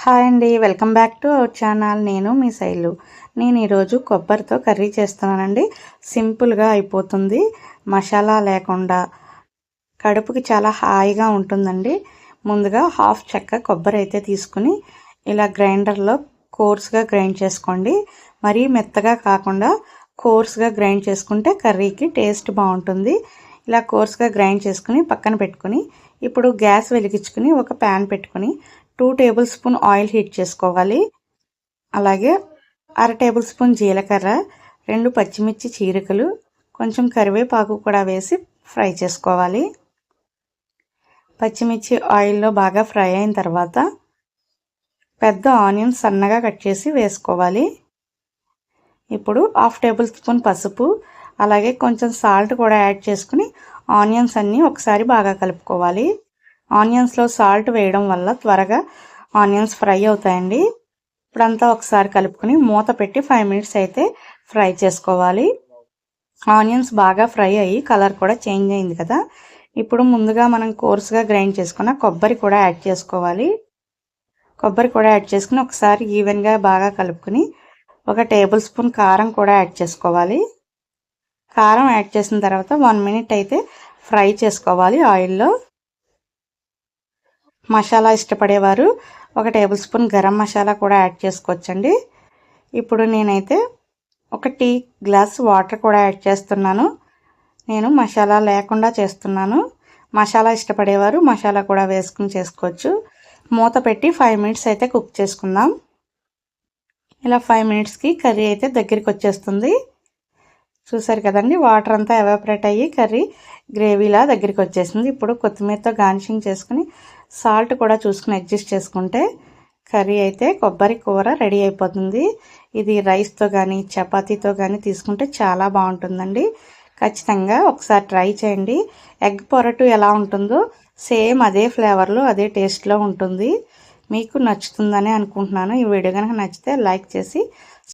Hi అండి welcome back to our channel. నేను మీ శైలు. నేను ఈరోజు కొబ్బరితో కర్రీ చేస్తున్నానండి. సింపుల్గా అయిపోతుంది. మసాలా లేకుండా. కడుపుకి చాలా హాయిగా ఉంటుందండి. ముందుగా హాఫ్ చెక్క కొబ్బరి అయితే తీసుకుని ఇలా గ్రైండర్లో కోర్స్గా గ్రైండ్ చేసుకోండి. మరీ మెత్తగా కాకుండా కోర్స్గా గ్రైండ్ చేసుకుంటే కర్రీకి టేస్ట్ బాగుంటుంది. ఇలా కోర్స్గా గ్రైండ్ చేసుకుని పక్కన పెట్టుకుని ఇప్పుడు గ్యాస్ వెలిగించుకుని ఒక ప్యాన్ పెట్టుకుని two tablespoon oil heat చేసుకోవాలి. అలాగే అర టేబుల్ స్పూన్ జీలకర్ర రెండు పచ్చిమిర్చి చీరికలు కొంచెం కరివేపాకు కూడా వేసి ఫ్రై చేసుకోవాలి. పచ్చిమిర్చి ఆయిల్లో బాగా ఫ్రై అయిన తర్వాత పెద్ద ఆనియన్ సన్నగా కట్ చేసి వేసుకోవాలి. ఇప్పుడు హాఫ్ టేబుల్ స్పూన్ పసుపు అలాగే కొంచెం సాల్ట్ కూడా యాడ్ చేసుకుని ఆనియన్స్ అన్నీ ఒకసారి బాగా కలుపుకోవాలి. ఆనియన్స్లో సాల్ట్ వేయడం వల్ల త్వరగా ఆనియన్స్ ఫ్రై అవుతాయండి. ఇప్పుడంతా ఒకసారి కలుపుకొని మూత పెట్టి ఫైవ్ మినిట్స్ అయితే ఫ్రై చేసుకోవాలి. ఆనియన్స్ బాగా ఫ్రై అయ్యి కలర్ కూడా చేంజ్ అయింది కదా. ఇప్పుడు ముందుగా మనం కోర్స్గా గ్రైండ్ చేసుకున్న కొబ్బరి కూడా యాడ్ చేసుకోవాలి. కొబ్బరి కూడా యాడ్ చేసుకుని ఒకసారి ఈవెన్గా బాగా కలుపుకొని ఒక టేబుల్ స్పూన్ కారం కూడా యాడ్ చేసుకోవాలి. కారం యాడ్ చేసిన తర్వాత వన్ మినిట్ అయితే ఫ్రై చేసుకోవాలి ఆయిల్లో. మసాలా ఇష్టపడేవారు. ఒక టేబుల్ స్పూన్ గరం మసాలా కూడా యాడ్ చేసుకోవచ్చండి. ఇప్పుడు నేనైతే ఒక టీ గ్లాస్ వాటర్ కూడా యాడ్ చేస్తున్నాను. నేను మసాలా లేకుండా చేస్తున్నాను. మసాలా ఇష్టపడేవారు మసాలా కూడా వేసుకుని చేసుకోవచ్చు. మూత పెట్టి ఫైవ్ మినిట్స్ అయితే కుక్ చేసుకుందాం. ఇలా ఫైవ్ మినిట్స్కి కర్రీ అయితే దగ్గరికి వచ్చేస్తుంది. చూసారు కదండి వాటర్ అంతా ఎవాపరేట్ అయ్యి కర్రీ గ్రేవీలా దగ్గరికి వచ్చేసింది. ఇప్పుడు కొత్తిమీరతో గార్నిషింగ్ చేసుకుని సాల్ట్ కూడా చూసుకుని అడ్జస్ట్ చేసుకుంటే కర్రీ అయితే కొబ్బరి కూర రెడీ అయిపోతుంది. ఇది రైస్తో కానీ చపాతీతో కానీ తీసుకుంటే చాలా బాగుంటుందండి. ఖచ్చితంగా ఒకసారి ట్రై చేయండి. ఎగ్ పొరటు ఎలా ఉంటుందో సేమ్ అదే ఫ్లేవర్లో అదే టేస్ట్లో ఉంటుంది. మీకు నచ్చుతుందని అనుకుంటున్నాను. ఈ వీడియో కనుక నచ్చితే లైక్ చేసి